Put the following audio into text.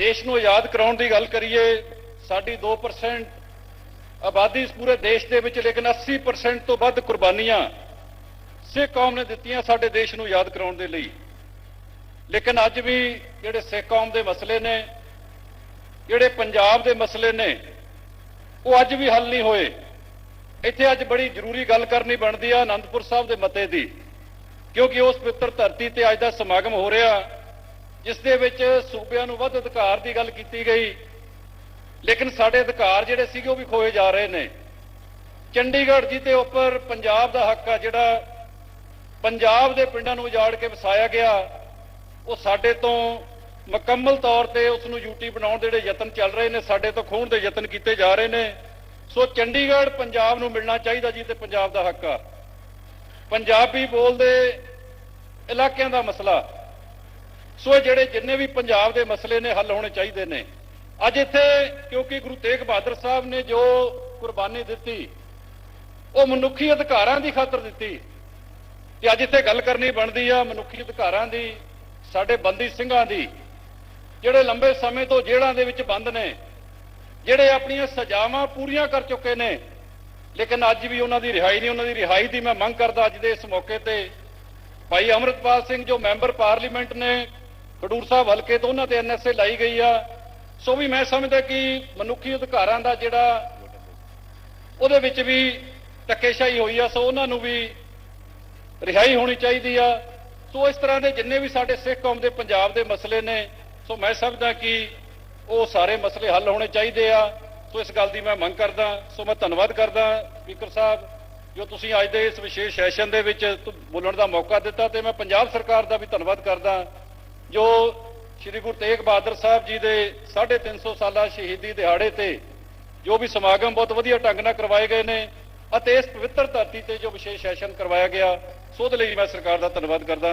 ਦੇਸ਼ ਨੂੰ ਆਜ਼ਾਦ ਕਰਾਉਣ ਦੀ ਗੱਲ ਕਰੀਏ, ਸਾਡੀ 2% ਆਬਾਦੀ ਇਸ ਪੂਰੇ ਦੇਸ਼ ਦੇ ਵਿੱਚ, ਲੇਕਿਨ 80% ਤੋਂ ਵੱਧ ਕੁਰਬਾਨੀਆਂ ਸਿੱਖ ਕੌਮ ਨੇ ਦਿੱਤੀਆਂ ਸਾਡੇ ਦੇਸ਼ ਨੂੰ ਆਜ਼ਾਦ ਕਰਾਉਣ ਦੇ ਲਈ। ਲੇਕਿਨ ਅੱਜ ਵੀ ਜਿਹੜੇ ਸਿੱਖ ਕੌਮ ਦੇ ਮਸਲੇ ਨੇ, ਜਿਹੜੇ ਪੰਜਾਬ ਦੇ ਮਸਲੇ ਨੇ, ਉਹ ਅੱਜ ਵੀ ਹੱਲ ਨਹੀਂ ਹੋਏ। ਇੱਥੇ ਅੱਜ ਬੜੀ ਜ਼ਰੂਰੀ ਗੱਲ ਕਰਨੀ ਬਣਦੀ ਆ ਆਨੰਦਪੁਰ ਸਾਹਿਬ ਦੇ ਮਤੇ ਦੀ, ਕਿਉਂਕਿ ਉਸ ਪਵਿੱਤਰ ਧਰਤੀ ਤੇ ਅੱਜ ਦਾ ਸਮਾਗਮ ਹੋ ਰਿਹਾ। ਜਿਸ ਦੇ ਵਿੱਚ ਸੂਬਿਆਂ ਨੂੰ ਵੱਧ ਅਧਿਕਾਰ ਦੀ ਗੱਲ ਕੀਤੀ ਗਈ। ਲੇਕਿਨ ਸਾਡੇ ਅਧਿਕਾਰ ਜਿਹੜੇ ਸੀਗੇ ਉਹ ਵੀ ਖੋਏ ਜਾ ਰਹੇ ਨੇ। ਚੰਡੀਗੜ੍ਹ ਜੀ ਦੇ ਉੱਪਰ ਪੰਜਾਬ ਦਾ ਹੱਕ ਆ, ਜਿਹੜਾ ਪੰਜਾਬ ਦੇ ਪਿੰਡਾਂ ਨੂੰ ਉਜਾੜ ਕੇ ਵਸਾਇਆ ਗਿਆ, ਉਹ ਸਾਡੇ ਤੋਂ ਮੁਕੰਮਲ ਤੌਰ ਤੇ ਉਸ ਨੂੰ ਯੂਟੀ ਬਣਾਉਣ ਦੇ ਜਿਹੜੇ ਯਤਨ ਚੱਲ ਰਹੇ ਨੇ, ਸਾਡੇ ਤੋਂ ਖੋਹਣ ਦੇ ਯਤਨ ਕੀਤੇ ਜਾ ਰਹੇ ਨੇ। ਸੋ ਚੰਡੀਗੜ੍ਹ ਪੰਜਾਬ ਨੂੰ ਮਿਲਣਾ ਚਾਹੀਦਾ ਜੀ ਤੇ ਪੰਜਾਬ ਦਾ ਹੱਕ ਆ। ਪੰਜਾਬੀ ਬੋਲਦੇ ਇਲਾਕਿਆਂ ਦਾ ਮਸਲਾ। ਸੋ ਇਹ ਜਿਹੜੇ ਜਿੰਨੇ ਵੀ ਪੰਜਾਬ ਦੇ ਮਸਲੇ ਨੇ ਹੱਲ ਹੋਣੇ ਚਾਹੀਦੇ ਨੇ, ਅੱਜ ਇੱਥੇ ਕਿਉਂਕਿ ਗੁਰੂ ਤੇਗ ਬਹਾਦਰ ਸਾਹਿਬ ਨੇ ਜੋ ਕੁਰਬਾਨੀ ਦਿੱਤੀ, ਉਹ ਮਨੁੱਖੀ ਅਧਿਕਾਰਾਂ ਦੀ ਖਾਤਰ ਦਿੱਤੀ। ਤੇ ਅੱਜ ਇੱਥੇ ਗੱਲ ਕਰਨੀ ਬਣਦੀ ਆ ਮਨੁੱਖੀ ਅਧਿਕਾਰਾਂ ਦੀ, ਸਾਡੇ ਬੰਦੀ ਸਿੰਘਾਂ ਦੀ, ਜਿਹੜੇ ਲੰਬੇ ਸਮੇਂ ਤੋਂ ਜੇਲ੍ਹਾਂ ਦੇ ਵਿੱਚ ਬੰਦ ਨੇ, ਜਿਹੜੇ ਆਪਣੀਆਂ ਸਜ਼ਾਵਾਂ ਪੂਰੀਆਂ ਕਰ ਚੁੱਕੇ ਨੇ, ਲੇਕਿਨ ਅੱਜ ਵੀ ਉਹਨਾਂ ਦੀ ਰਿਹਾਈ ਨਹੀਂ, ਉਹਨਾਂ ਦੀ ਰਿਹਾਈ ਦੀ ਮੈਂ ਮੰਗ ਕਰਦਾ ਅੱਜ ਦੇ ਇਸ ਮੌਕੇ ਤੇ। ਭਾਈ ਅਮਰਤਪਾਲ ਸਿੰਘ ਜੋ ਮੈਂਬਰ ਪਾਰਲੀਮੈਂਟ ਨੇ ਖਡੂਰ ਸਾਹਿਬ ਹਲਕੇ ਤੋਂ ਉਹਨਾਂ ਤੇ ਐਨਐਸਏ ਲਾਈ ਗਈ ਆ। ਸੋ ਵੀ ਮੈਂ ਸਮਝਦਾ ਕਿ ਮਨੁੱਖੀ ਅਧਿਕਾਰਾਂ ਦਾ ਜਿਹੜਾ ਉਹਦੇ ਵਿੱਚ ਵੀ ਟੱਕੇਸ਼ਾਹੀ ਹੋਈ ਆ, ਸੋ ਉਹਨਾਂ ਨੂੰ ਵੀ ਰਿਹਾਈ ਹੋਣੀ ਚਾਹੀਦੀ ਆ। ਸੋ ਇਸ ਤਰ੍ਹਾਂ ਦੇ ਜਿੰਨੇ ਵੀ ਸਾਡੇ ਸਿੱਖ ਕੌਮ ਦੇ, ਪੰਜਾਬ ਦੇ ਮਸਲੇ ਨੇ, ਸੋ ਮੈਂ ਸਮਝਦਾ ਕਿ ਉਹ ਸਾਰੇ ਮਸਲੇ ਹੱਲ ਹੋਣੇ ਚਾਹੀਦੇ ਆ। ਸੋ ਇਸ ਗੱਲ ਦੀ ਮੈਂ ਮੰਗ ਕਰਦਾ, ਸੋ ਮੈਂ ਧੰਨਵਾਦ ਕਰਦਾ ਸਪੀਕਰ ਸਾਹਿਬ, ਜੋ ਤੁਸੀਂ ਅੱਜ ਦੇ ਇਸ ਵਿਸ਼ੇਸ਼ ਸੈਸ਼ਨ ਦੇ ਵਿੱਚ ਬੋਲਣ ਦਾ ਮੌਕਾ ਦਿੱਤਾ, ਤੇ ਮੈਂ ਪੰਜਾਬ ਸਰਕਾਰ ਦਾ ਵੀ ਧੰਨਵਾਦ ਕਰਦਾ। ਜੋ ਸ੍ਰੀ ਗੁਰੂ ਤੇਗ ਬਹਾਦਰ ਸਾਹਿਬ ਜੀ ਦੇ 350 ਸਾਲਾ ਸ਼ਹੀਦੀ ਦਿਹਾੜੇ ਤੇ ਜੋ ਵੀ ਸਮਾਗਮ ਬਹੁਤ ਵਧੀਆ ਢੰਗ ਨਾਲ ਕਰਵਾਏ ਗਏ ਨੇ ਅਤੇ ਇਸ ਪਵਿੱਤਰ ਧਰਤੀ ਤੇ ਜੋ ਵਿਸ਼ੇਸ਼ ਸੈਸ਼ਨ ਕਰਵਾਇਆ ਗਿਆ, ਸੋ ਦੇ ਲਈ ਮੈਂ ਸਰਕਾਰ ਦਾ ਧੰਨਵਾਦ ਕਰਦਾ।